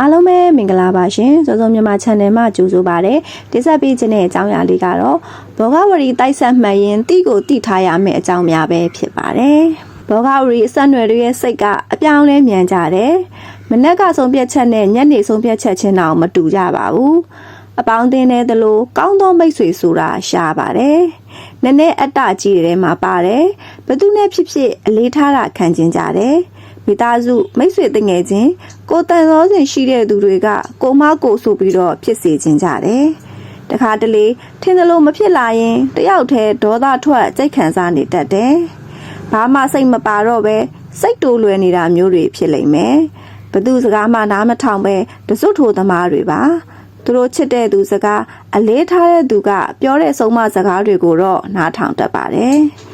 အားလုံးပဲမင်္ဂလာပါရှင်စောစောမြန်မာ channel မှာကြိုဆိုပါရစေတင်ဆက်ပေးခြင်းတဲ့အကြောင်းအရာလေးကတော့ဘောဂဝရီတိုက်ဆက်မှတ်ရင်တိကိုတိထားရမယ့်အကြောင်းများပဲဖြစ်ပါတယ်ဘောဂဝရီအဆက်အနွယ်တွေရဲ့စိတ်ကအပြောင်းလဲမြန်ကြတယ်မနက်ကဆုံးဖြတ်ချက်နဲ့ညနေဆုံးဖြတ်ချက်ချင်းတော့မတူကြပါဘူးအပေါင်းအသင်းတဲ့သလိုကောင်းသောမိတ်ဆွေဆိုတာရှားပါတယ်နည်းနည်းအတ္တကြီးတဲ့ထဲမှာပါတယ်ဘသူနဲ့ဖြစ်ဖြစ်အလေးထားတာခံကျင်ကြတယ် မိသားစုမိတ်ဆွေတငယ်ချင်းကိုယ်တန်သောစဉ်ရှိတဲ့သူတွေကကိုမကိုဆိုပြီးတော့ဖြစ်စေခြင်းကြတယ်။တခါတလေထင်သလိုမဖြစ်လာရင်တယောက်တည်းဒေါသထွက်စိတ်ခံစားနေတတ်တယ်။ဘာမှစိတ်မပါတော့ပဲစိတ်တူလွယ်နေတာမျိုးတွေဖြစ်လိမ့်မယ်။ဘသူစကားမှနားမထောင်ပဲတစွတ်ထိုသမားတွေပါ။သူတို့ချစ်တဲ့သူစကားအလေးထားတဲ့သူကပြောတဲ့ဆုံးမစကားတွေကိုတော့နားထောင်တတ်ပါတယ်။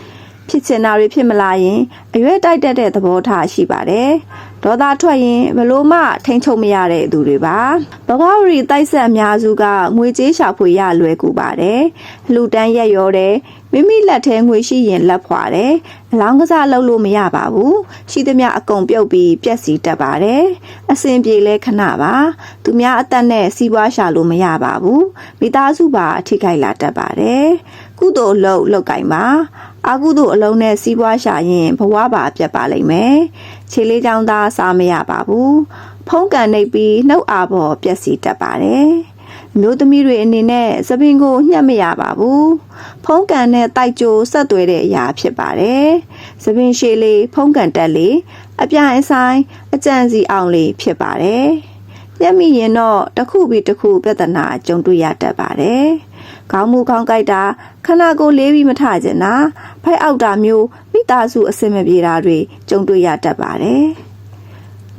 ဖြစ်ချင်တာတွေဖြစ်မလာရင်အရွယ်တိုက်တက်တဲ့သဘောထားရှိပါတယ်။ဒေါသထွက်ရင်ဘလို့မှထိန်ချုပ်မရတဲ့သူတွေပါ။ဘဂဝရီတိုက်ဆက်အများစုကငွေကြေးရှာဖွေရလွယ်ကူပါတယ်။လူတန်းရက်ရောတယ်မိမိလက်ထဲငွေရှိရင်လက်ဖွာတယ်။အလောင်းကစားလုပ်လို့မရပါဘူး။ရှိသမျှအကုန်ပြုတ်ပြီးပြက်စီတတ်ပါတယ်။အစင်ပြေလဲခဏပါ။သူများအသက်နဲ့စီးပွားရှာလို့မရပါဘူး။မိသားစုပါအထိခိုက်လာတတ်ပါတယ်။ကုသိုလ်လုပ်လုပ်ကင်ပါ။ အာကုသို့အလုံးနဲ့စီးပွားရှာရင်ဘဝပါပြတ်ပါလိမ့်မယ်။ခြေလေးချောင်းသားစားမရပါဘူး။ဖုံးကန်နေပြီးနှုတ်အာဘော်ပြက်စီတတ်ပါတယ်။အမျိုးသမီးတွေအနေနဲ့သပင်ကိုညှက်မရပါဘူး။ဖုံးကန်နဲ့တိုက်ကြိုဆက်သွဲတဲ့အရာဖြစ်ပါတယ်။သပင်ရှည်လေးဖုံးကန်တက်လေးအပြိုင်အဆိုင်အကြံစီအောင်လေးဖြစ်ပါတယ်။ညက်မိရင်တော့တစ်ခုပြီးတစ်ခုပြဿနာကြုံတွေ့ရတတ်ပါတယ်။ ခေါင်းမူခေါင်းကိုက်တာခန္ဓာကိုယ်လေးပြီးမထကျင်တာဖိုက်အောက်တာမျိုးမိသားစုအဆင်မပြေတာတွေကြုံတွေ့ရတတ်ပါတယ်။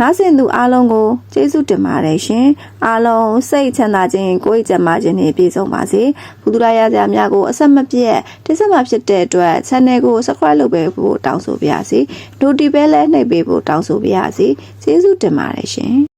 နားဆင်သူအားလုံးကိုကျေးဇူးတင်ပါတယ်ရှင်။အားလုံးစိတ်ချမ်းသာခြင်းကိုယ်ကြမ်းမာခြင်းနဲ့ပြည့်စုံပါစေ။ဘုဒ္ဓရာဇာများကိုအဆက်မပြတ်တိဆက်မှာဖြစ်တဲ့အတွက် channel ကို subscribe လုပ်ပေးဖို့တောင်းဆိုပါရစေ။ notification လည်းနှိပ်ပေးဖို့တောင်းဆိုပါရစေ။ကျေးဇူးတင်ပါတယ်ရှင်။